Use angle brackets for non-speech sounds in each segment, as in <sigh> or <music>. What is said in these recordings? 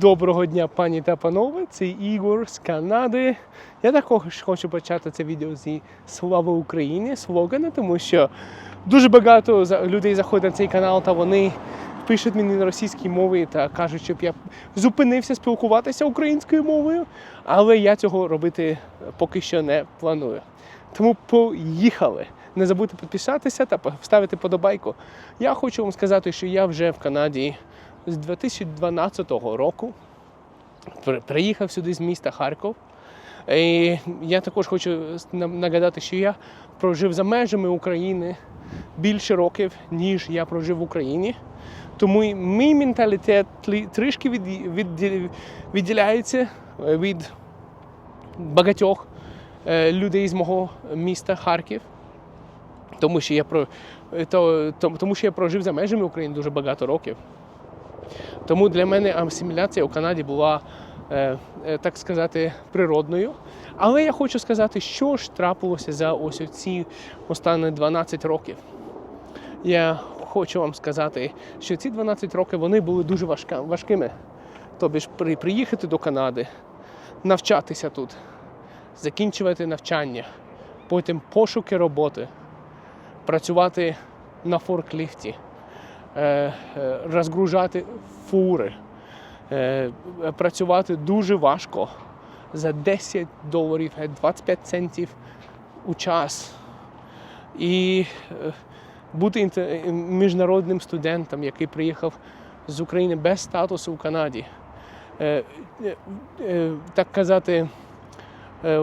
Доброго дня, пані та панове. Це Ігор з Канади. Я також хочу почати це відео зі Слава Україні слогана, тому що дуже багато людей заходять на цей канал та вони пишуть мені на російській мові та кажуть, щоб я зупинився спілкуватися українською мовою, але я цього робити поки що не планую. Тому поїхали! Не забудьте підписатися та поставити подобайку. Я хочу вам сказати, що я вже в Канаді з 2012 року. Приїхав сюди з міста Харків. І я також хочу нагадати, що я прожив за межами України більше років, ніж я прожив в Україні. Тому мій менталітет трішки від, від, відділяється е, від багатьох е, людей з мого міста Харків. Тому що я то- тому що я прожив за межами України дуже багато років. Тому для мене асиміляція у Канаді була, е, е, так сказати, природною. Але я хочу сказати, що ж трапилося за ось ці останні 12 років. Я хочу вам сказати, що ці 12 років вони були дуже важкими. Тобі ж при, приїхати до Канади, навчатися тут, закінчувати навчання, потім пошуки роботи, працювати на форкліфті розгружати фури, е, працювати дуже важко за 10 доларів, е, 25 центів у час. І е, бути міжнародним студентом, який приїхав з України без статусу в Канаді. Е, е, е, Так казати, Е,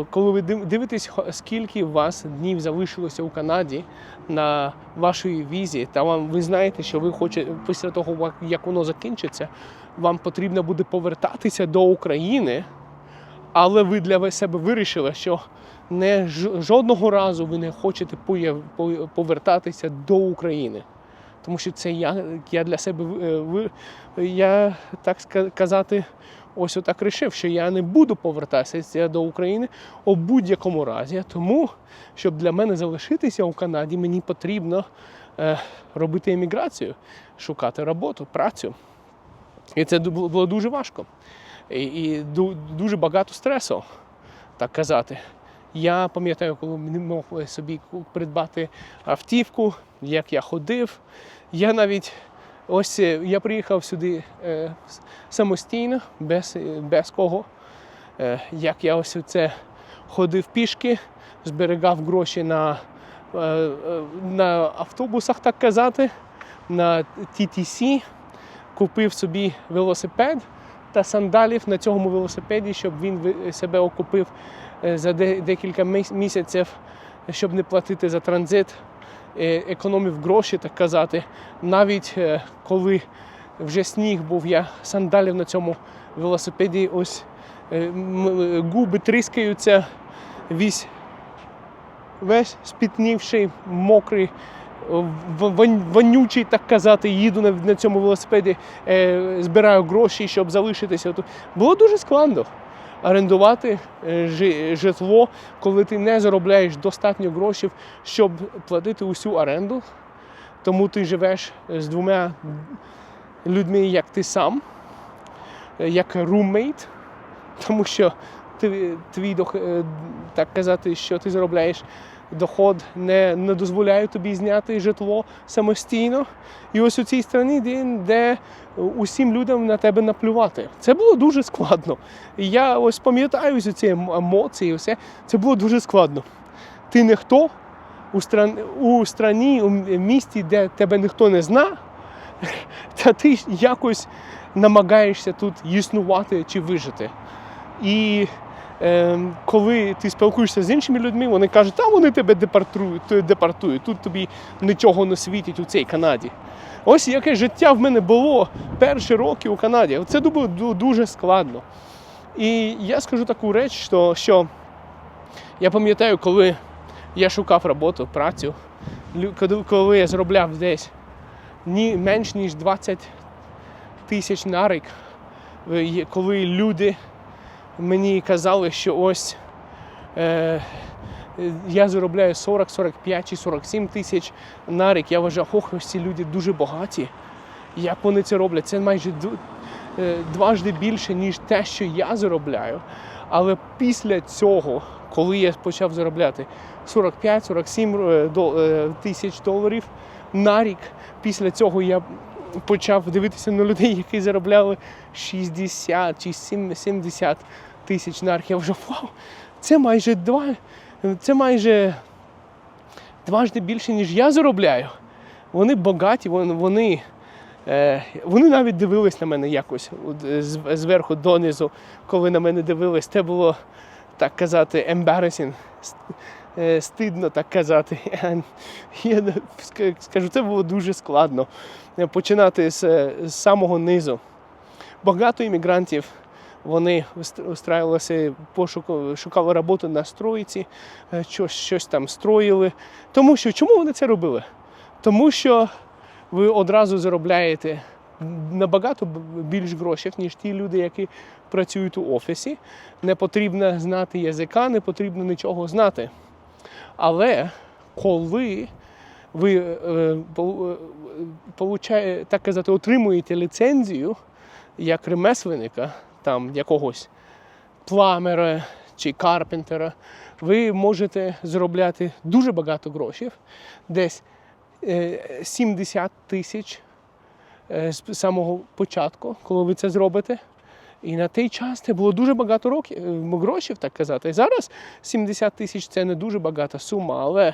Коли ви дивитесь, скільки у вас днів залишилося у Канаді на вашій візі, та вам ви знаєте, що ви хочете після того, як воно закінчиться, вам потрібно буде повертатися до України, але ви для себе вирішили, що не жодного разу ви не хочете по- повертатися до України. Тому що це я, я для себе е, ви- я так ска- казати, ось отак рішив, що я не буду повертатися до України у будь-якому разі. Тому, щоб для мене залишитися у Канаді, мені потрібно е, робити еміграцію, шукати роботу, працю. І це було дуже важко. І, і дуже багато стресу, так казати. Я пам'ятаю, коли не мог собі придбати автівку, як я ходив. Я навіть ось е, я приїхав сюди е, самостійно, без, е, без кого. Як я ось це ходив пішки, зберігав гроші на, на автобусах, так казати, на TTC, купив собі велосипед та сандалів на цьому велосипеді, щоб він себе окупив за декілька місяців, щоб не платити за транзит. Е, Економив гроші, так казати. Навіть е, коли вже сніг був, я сандалів на цьому велосипеді, ось е, губи тріскаються, весь, весь спітнівший, мокрий, вонючий, так казати, їду на, цьому велосипеді, збираю гроші, щоб залишитися. Було дуже складно орендувати е, житло, коли ти не заробляєш достатньо грошей, щоб платити усю оренду. Тому ти живеш з двома людьми, як ти сам, е, як roommate, тому що ти, твій е, так казати, що ти заробляєш доход, не, не дозволяє тобі зняти житло самостійно. І ось у цій країні, де, де усім людям на тебе наплювати. Це було дуже складно. І я ось пам'ятаю ці ці ем- емоції, все. Це було дуже складно. Ти ніхто у, стран, у страні, у місті, де тебе ніхто не зна, <laughs> та ти якось намагаєшся тут існувати чи вижити. І коли ти спілкуєшся з іншими людьми, вони кажуть, та вони тебе депортують, депортують, тут тобі нічого не світить у цій Канаді. Ось яке життя в мене було перші роки у Канаді. Це було дуже складно. І я скажу таку реч, що, що я пам'ятаю, коли я шукав роботу, працю, коли- я заробляв десь ні, менш ніж 20 тисяч на рік, е, коли люди мені казали, що ось е, я заробляю 40, 45 чи 47 тисяч на рік. Я вважав, ох, ось ці люди дуже багаті. Як вони це роблять? Це майже е, дважди більше, ніж те, що я заробляю. Але після цього, коли я почав заробляти 45-47 е, е, тисяч доларів на рік, після цього я почав дивитися на людей, які заробляли 60 чи 7 70 тисяч на рік. Я вже вау, це майже два, це майже дважди більше, ніж я заробляю. Вони багаті, вони, вони, е, навіть дивились на мене якось е, зверху донизу, коли на мене дивились. Це було так казати embarrassing, стидно так казати. <laughs> Я скажу, це було дуже складно е, починати з, е, з самого низу. Багато іммігрантів. Вони устраювалися, пошуку, шукали роботу на стройці, е, щось, щось там строїли. Тому що чому вони це робили? Тому що ви одразу заробляєте набагато більш грошей, ніж ті люди, які працюють у офісі. Не потрібно знати язика, не потрібно нічого знати. Але коли ви е, е, получає, так казати, отримуєте ліцензію як ремесленника, там якогось пламера чи карпентера, ви можете заробляти дуже багато грошей, десь е, 70 тисяч е, з самого початку, коли ви це зробите. І на той час це було дуже багато років, е, грошей, так казати. Зараз 70 тисяч це не дуже багата сума, але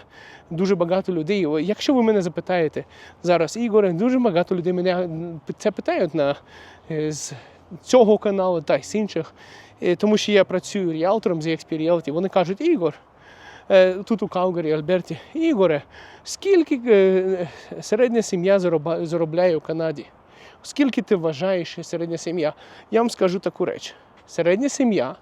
дуже багато людей. Якщо ви мене запитаєте зараз, Ігоре, дуже багато людей мене це питають на, е, з цього каналу та й з інших, Е, тому що я працюю ріалтором з Realty. Вони кажуть, Ігор, е, тут у Каугарі, Альберті, Ігоре, скільки е, середня сім'я заробляє у Канаді? Скільки ти вважаєш що середня сім'я? Я вам скажу таку реч. Середня сім'я,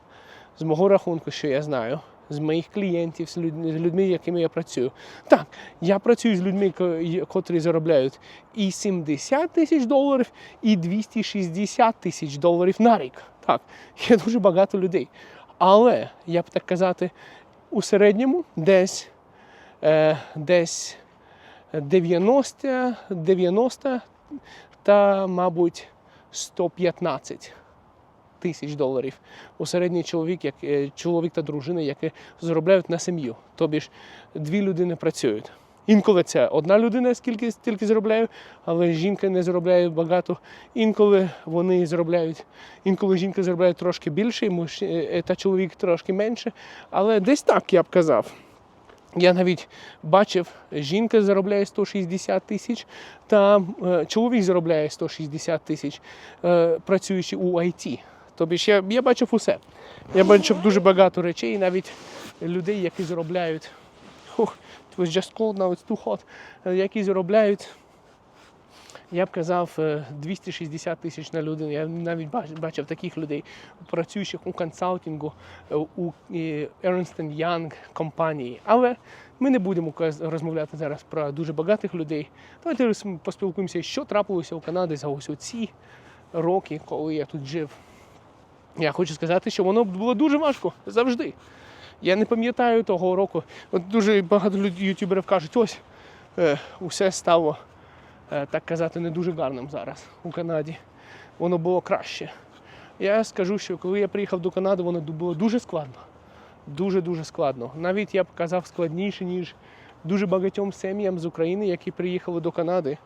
з мого рахунку, що я знаю, з моїх клієнтів, з людьми, з якими я працюю. Так, я працюю з людьми, котрі заробляють і 70 тисяч доларів, і 260 тисяч доларів на рік. Так, є дуже багато людей. Але я б так казати, у середньому десь, е, десь 90, 90 та, мабуть, 115 тисяч доларів. У середній чоловік, як, е, чоловік та дружина, які заробляють на сім'ю. Тобі ж дві людини працюють. Інколи це одна людина, скільки стільки заробляє, але жінка не заробляє багато. Інколи вони заробляють, інколи жінка заробляє трошки більше, е, та чоловік трошки менше. Але десь так я б казав. Я навіть бачив, жінка заробляє 160 тисяч, та е, чоловік заробляє 160 тисяч, е, працюючи у IT. Тобі ж я, я бачив усе. Я бачив дуже багато речей, навіть людей, які заробляють. Ух, it was just cold, now it's too hot. е, Які заробляють, я б казав, е, 260 тисяч на людину. Я навіть бачив таких людей, працюючих у консалтингу, е, у е, Ernst Young компанії. Але ми не будемо розмовляти зараз про дуже багатих людей. Давайте поспілкуємося, що трапилося у Канаді за ось ці роки, коли я тут жив. Я хочу сказати, що воно було дуже важко завжди. Я не пам'ятаю того року. От дуже багато ютуберів кажуть, ось е, усе стало, е, так казати, не дуже гарним зараз у Канаді. Воно було краще. Я скажу, що коли я приїхав до Канади, воно було дуже складно. Дуже-дуже складно. Навіть я б казав складніше, ніж дуже багатьом сім'ям з України, які приїхали до Канади.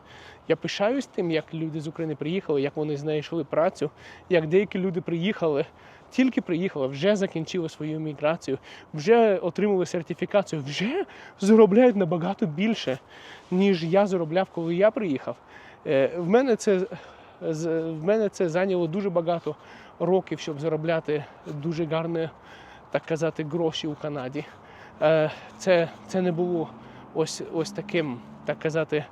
Я пишаюсь тим, як люди з України приїхали, як вони знайшли працю, як деякі люди приїхали, тільки приїхали, вже закінчили свою міграцію, вже отримали сертифікацію, вже заробляють набагато більше, ніж я заробляв, коли я приїхав. Е, В мене це, в мене це зайняло дуже багато років, щоб заробляти дуже гарне, так казати, гроші у Канаді. Е, Це, це не було ось, ось таким, так казати,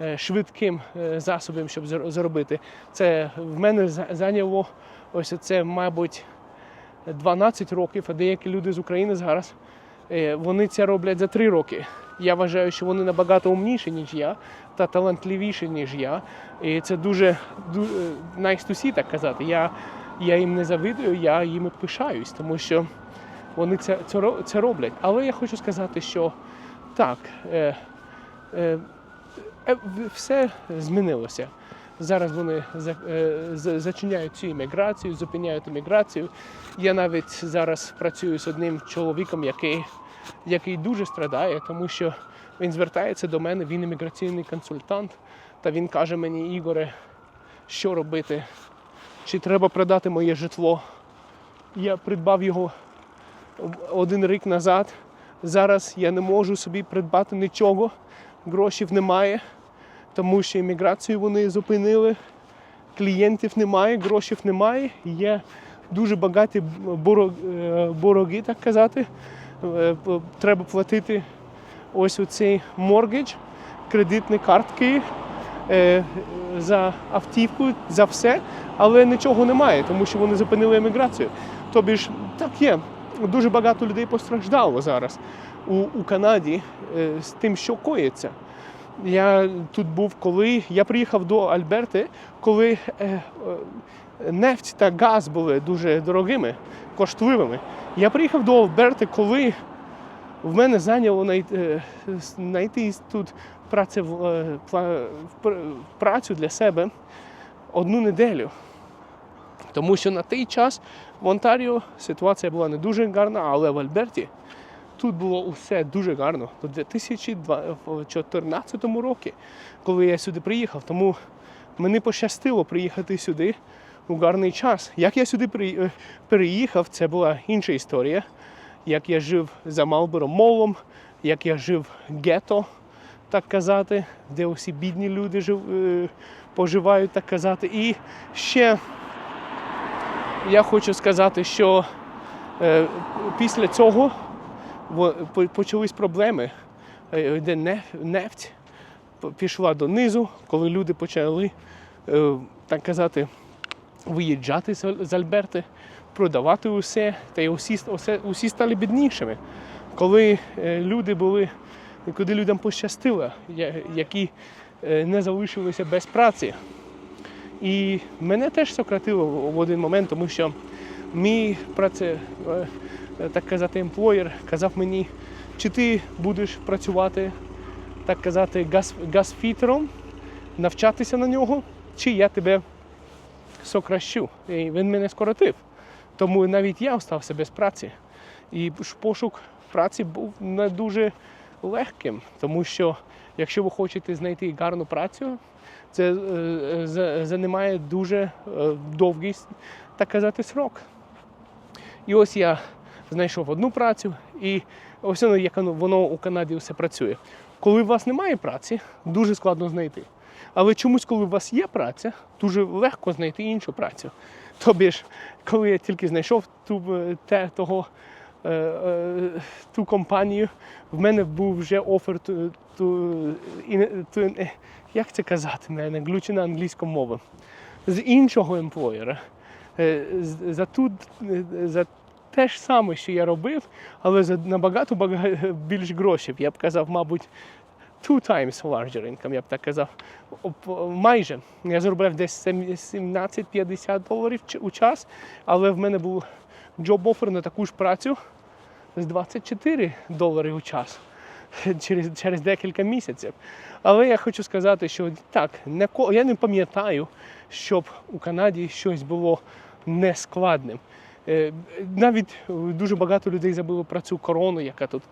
е, швидким засобом, щоб зар- заробити. Це в мене зайняло ось це, мабуть, 12 років, а деякі люди з України зараз е, вони це роблять за 3 роки. Я вважаю, що вони набагато умніші, ніж я, та талантливіші, ніж я. І це дуже, дуже nice так казати. Я, я їм не завидую, я їм пишаюсь, тому що вони це, це, це роблять. Але я хочу сказати, що так, е, е, е, все змінилося. Зараз вони е, за- зачиняють цю імміграцію, зупиняють імміграцію. Я навіть зараз працюю з одним чоловіком, який, який дуже страдає, тому що він звертається до мене, він імміграційний консультант, та він каже мені, Ігоре, що робити, чи треба продати моє житло. Я придбав його один рік назад. Зараз я не можу собі придбати нічого, грошей немає, тому що імміграцію вони зупинили, клієнтів немає, грошей немає. Є дуже багаті боро- е, так казати. Е, Треба платити ось оцей моргідж, кредитні картки е, за автівку, за все, але нічого немає, тому що вони зупинили еміграцію. Тобі ж так є. Дуже багато людей постраждало зараз у, у Канаді з тим, що коїться. Я тут був, коли я приїхав до Альберти, коли е, е, нефть та газ були дуже дорогими, коштливими. Я приїхав до Альберти, коли в мене зайняло знайти, е, тут працю, для себе одну неділю. Тому що на той час в Онтаріо ситуація була не дуже гарна, але в Альберті тут було усе дуже гарно. До 2014 році, коли я сюди приїхав. Тому мені пощастило приїхати сюди у гарний час. Як я сюди е, переїхав, це була інша історія. Як я жив за Малбором Молом, як я жив гетто, так казати, де усі бідні люди жив, е, поживають, так казати. І ще я хочу сказати, що е, після цього почались проблеми, е, де нефть пішла донизу, коли люди почали, е, так казати, виїжджати з Альберти, продавати усе, та й усі, усі стали біднішими. Коли е, люди були, коли людям пощастило, які не залишилися без праці. І мене теж сократило в один момент, тому що мій праце, так казати, емплоєр казав мені, чи ти будеш працювати, так казати, газ, газфітером, навчатися на нього, чи я тебе сокращу. І він мене скоротив. Тому навіть я остався без праці. І пошук праці був не дуже легким, тому що якщо ви хочете знайти гарну працю, це е, за- займає дуже е, довгий, так казати, срок. І ось я знайшов одну працю, і ось воно, як воно, у Канаді все працює. Коли у вас немає праці, дуже складно знайти. Але чомусь, коли у вас є праця, дуже легко знайти іншу працю. Тобі ж, коли я тільки знайшов ту, е, те, того, е, е, ту компанію, в мене був вже офер ту, ту, ту, е, як це казати, мене глючена англійська мова, з іншого емплоєра. Е, За, ту, за те ж саме, що я робив, але за набагато більш грошей. Я б казав, мабуть, two times larger income, я б так казав. Майже. Я заробляв десь 17-50 доларів у час, але в мене був job offer на таку ж працю з 24 долари у час <laughs> через, через декілька місяців. Але я хочу сказати, що так, не, я не пам'ятаю, щоб у Канаді щось було нескладним. Е, Навіть е, дуже багато людей забуло про цю корону, яка тут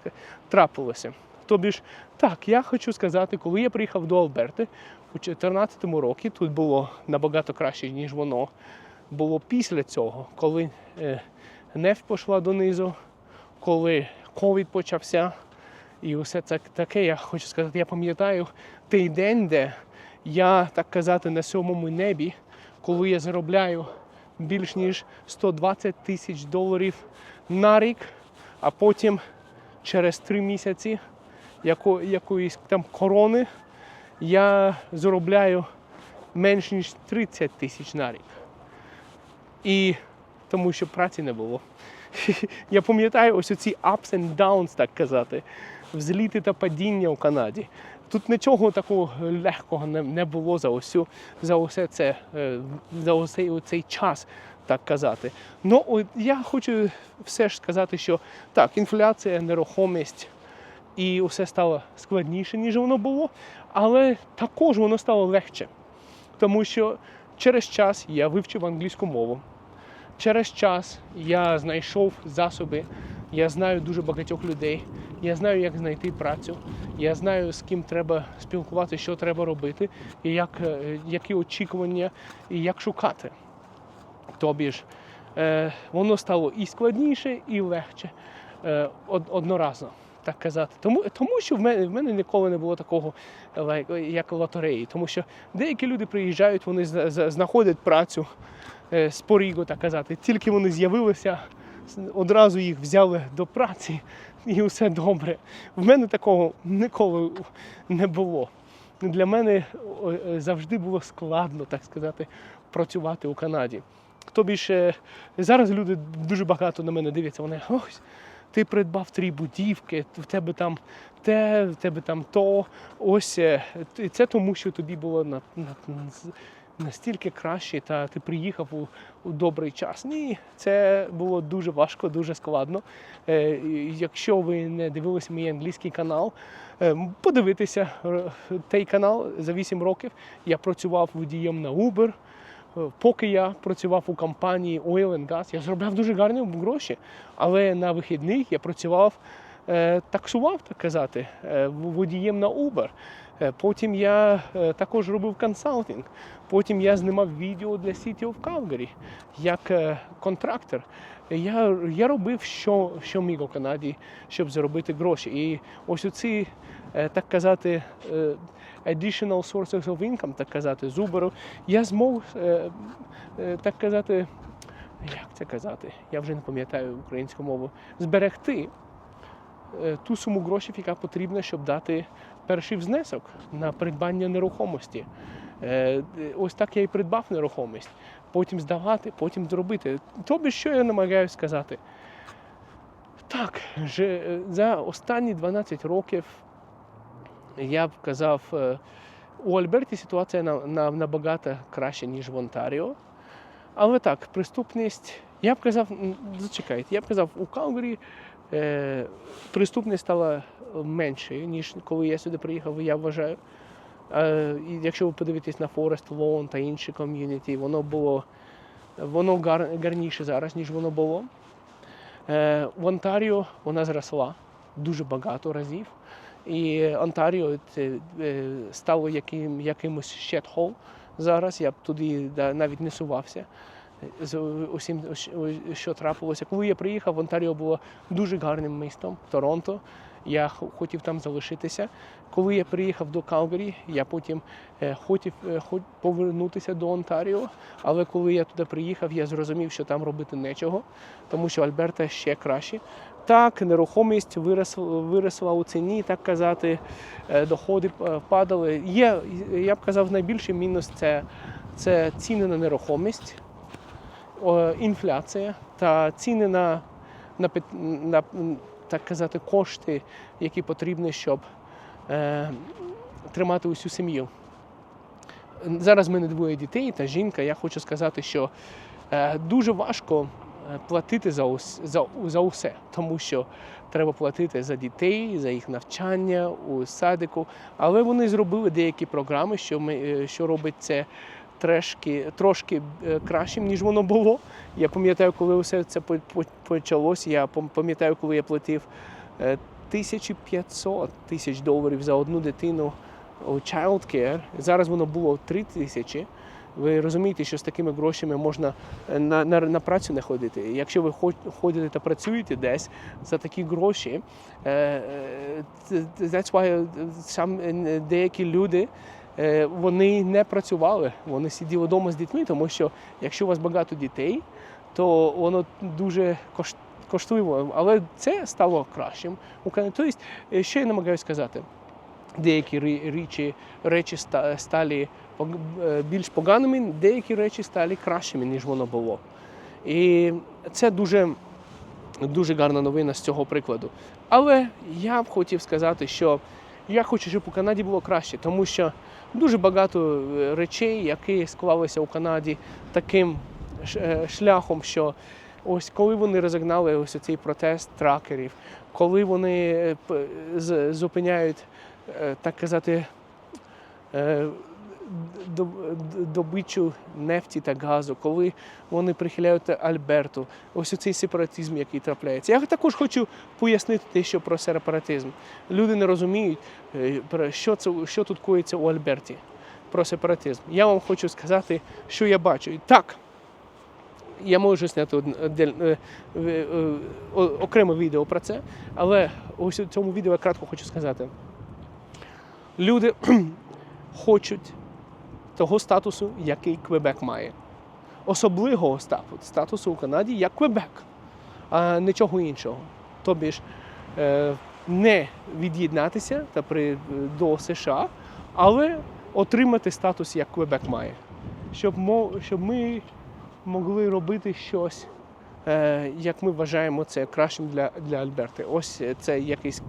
трапилася. Тобі ж, так, я хочу сказати, коли я приїхав до Альберти у 2014 році, тут було набагато краще, ніж воно було після цього, коли е, нефть пішла донизу, коли ковід почався. І усе це таке, я хочу сказати, я пам'ятаю той день, де я, так казати, на сьомому небі, коли я заробляю більш ніж 120 тисяч доларів на рік, а потім через три місяці яко, якоїсь там корони я заробляю менш ніж 30 тисяч на рік. І тому що праці не було. <laughs> Я пам'ятаю ось ці ups and downs, так казати, взліти та падіння у Канаді. Тут нічого такого легкого не, було за усю, за усе це, е, за усей цей час, так казати. Ну, я хочу все ж сказати, що так, інфляція, нерухомість і все стало складніше, ніж воно було, але також воно стало легше. Тому що через час я вивчив англійську мову. Через час я знайшов засоби, я знаю дуже багатьох людей, я знаю, як знайти працю, я знаю, з ким треба спілкуватися, що треба робити, і як, е, які очікування, і як шукати. Тобі ж е, воно стало і складніше, і легше е, од, одноразово. Так казати, тому, тому що в мене, в мене ніколи не було такого, як лотереї. Тому що деякі люди приїжджають, вони зна- зна- знаходять працю е, з так казати. Тільки вони з'явилися, одразу їх взяли до праці, і все добре. В мене такого ніколи не було. Для мене е, завжди було складно, так сказати, працювати у Канаді. Тобі ж зараз люди дуже багато на мене дивляться. Вони ось ти придбав три будівки, в тебе там те, в тебе там то. Ось е, це тому, що тобі було на, на, настільки краще, та ти приїхав у, у добрий час. Ні, це було дуже важко, дуже складно. Е, Якщо ви не дивилися мій англійський канал, е, подивитися е, той канал за 8 років. Я працював водієм на Uber. Е, Поки я працював у компанії Oil and Gas, я заробляв дуже гарні гроші. Але на вихідних я працював, таксував, так казати, е, водієм на Uber. Е, Потім я е, також робив консалтинг. Потім я знімав відео для City of Calgary як е, контрактор. Я, я робив, що, що міг у Канаді, щоб заробити гроші. І ось оці, е, так казати, е, additional sources of income, так казати, з Uber, я змог, е, е, так казати, як це казати, я вже не пам'ятаю українську мову, зберегти е, ту суму грошей, яка потрібна, щоб дати перший внесок на придбання нерухомості. Е, Ось так я і придбав нерухомість. Потім здавати, потім зробити. Тобі що я намагаюся сказати? Так, е, за останні 12 років я б казав, е, у Альберті ситуація на, на, набагато краще, ніж в Онтаріо. Але так, преступність, я б казав, зачекайте, я б казав, у Калгарі е, преступність стала меншою, ніж коли я сюди приїхав, я вважаю. Е, і якщо ви подивитесь на Forest Lawn та інші ком'юніті, воно було воно гар, гарніше зараз, ніж воно було. Е, в Онтаріо вона зросла дуже багато разів. І Онтаріо це е, стало яким, якимось щетхол зараз. Я б туди навіть не сувався з усім, що трапилося. Коли я приїхав, Онтаріо було дуже гарним містом, Торонто. Я хотів там залишитися. Коли я приїхав до Калгарі, я потім е, хотів е, повернутися до Онтаріо. Але коли я туди приїхав, я зрозумів, що там робити нічого, тому що Альберта ще краще. Так, нерухомість виросла, виросла у ціні, так казати, е, доходи падали. Є, я б казав, найбільший мінус це, це ціни на нерухомість, інфляція та ціни на, на, на так казати, кошти, які потрібні, щоб е, тримати усю сім'ю. Зараз в мене двоє дітей та жінка. Я хочу сказати, що е, дуже важко е, платити за, ус, за, за усе, тому що треба платити за дітей, за їх навчання у садику. Але вони зробили деякі програми, що, ми, е, що робить це трошки, трошки е, кращим, ніж воно було. Я пам'ятаю, коли усе це по- по- почалось, я пам'ятаю, коли я платив е, 1500 тисяч доларів за одну дитину child care. Зараз воно було 3 тисячі. Ви розумієте, що з такими грошами можна е, на, на, на працю не ходити. Якщо ви ходите та працюєте десь за такі гроші, е, е, th- that's why сам е, деякі люди е, вони не працювали, вони сиділи вдома з дітьми, тому що якщо у вас багато дітей, то воно дуже кош- коштливо. Але це стало кращим. Тобто, е, що я намагаюся сказати? Деякі речі, речі стали е, більш поганими, деякі речі стали кращими, ніж воно було. І це дуже, дуже гарна новина з цього прикладу. Але я б хотів сказати, що я хочу, щоб у Канаді було краще, тому що дуже багато е, речей, які склалися у Канаді таким е, шляхом, що ось коли вони розігнали ось цей протест тракерів, коли вони е, зупиняють, так казати, добичу нефті та газу, коли вони прихиляють Альберту, ось цей сепаратизм, який трапляється. Я також хочу пояснити те, що про сепаратизм. Люди не розуміють, е, що це що тут коїться у Альберті про сепаратизм. Я вам хочу сказати, що я бачу. Так, я можу зняти е, е, окреме відео про це, але ось у цьому відео я кратко хочу сказати. Люди <clears throat> хочуть того статусу, який Квебек має. Особливого статусу у Канаді як Квебек, а нічого іншого. Тобі ж не від'єднатися та при, до США, але отримати статус, як Квебек має. Щоб, щоб ми могли робити щось, як ми вважаємо це кращим для, для Альберти. Ось це якийсь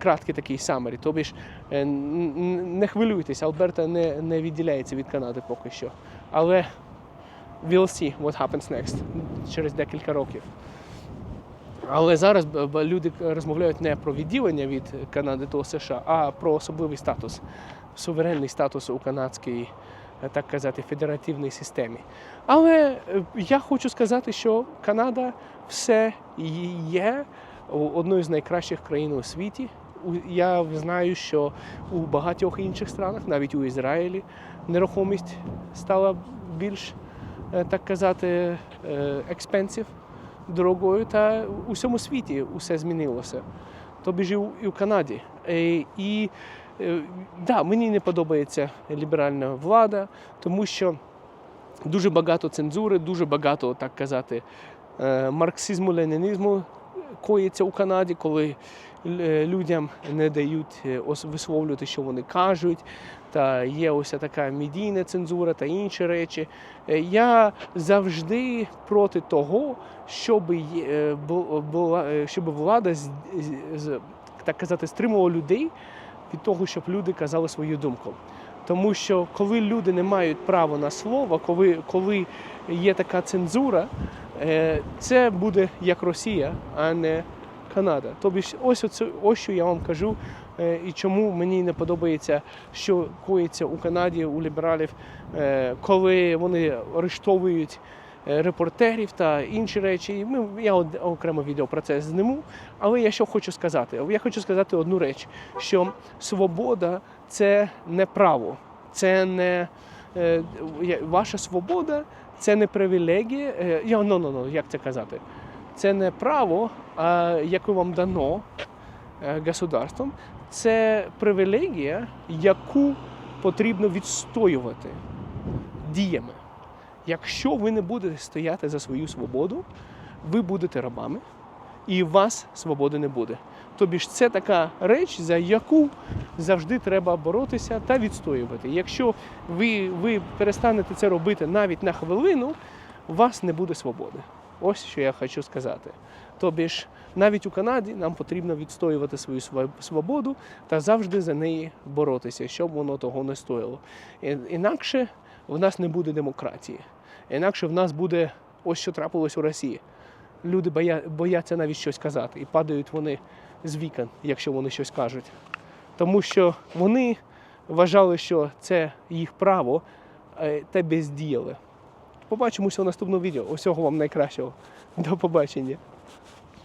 краткий такий самері. Тобі ж е, не хвилюйтесь, Альберта не, не відділяється від Канади поки що. Але we'll see what happens next через декілька років. Але зараз люди розмовляють не про відділення від Канади до США, а про особливий статус, суверенний статус у канадській, е, так казати, федеративній системі. Але е, я хочу сказати, що Канада все є одною з найкращих країн у світі. Я знаю, що у багатьох інших странах, навіть у Ізраїлі, нерухомість стала більш, е, так казати, експенсив, дорогою, та у всьому світі усе змінилося. Тобі ж і у, Канаді. Е, І е, да, мені не подобається ліберальна влада, тому що дуже багато цензури, дуже багато, так казати, марксизму, ленінізму коїться у Канаді, коли людям не дають е, висловлювати, що вони кажуть. Та є ось така медійна цензура та інші речі. Е, Я завжди проти того, щоб, е, була, е, щоб влада так казати, стримувала людей від того, щоб люди казали свою думку. Тому що коли люди не мають права на слово, коли, коли є така цензура, е, це буде як Росія, а не Канада. Тобі ось оце, ось що я вам кажу, е, і чому мені не подобається, що коїться у Канаді у лібералів, е, коли вони арештовують е, репортерів та інші речі. Ми, я окремо відео про це зніму. Але я що хочу сказати? Я хочу сказати одну реч, що свобода це не право, це не ваша свобода, це не привілегія. Я, ну, ну, ну, як це казати? Це не право, яке вам дано е, государством, це привілегія, яку потрібно відстоювати діями. Якщо ви не будете стояти за свою свободу, ви будете рабами, і у вас свободи не буде. Тобі ж це така реч, за яку завжди треба боротися та відстоювати. Якщо ви, ви перестанете це робити навіть на хвилину, у вас не буде свободи. Ось що я хочу сказати. Тобі ж навіть у Канаді нам потрібно відстоювати свою свободу та завжди за неї боротися, щоб воно того не стоїло. Інакше в нас не буде демократії. Інакше в нас буде ось що трапилось у Росії. Люди боя, бояться навіть щось казати і падають вони з вікон, якщо вони щось кажуть. Тому що вони вважали, що це їх право, е, та бездіяли. Побачимося у наступному відео. Усього вам найкращого. До побачення.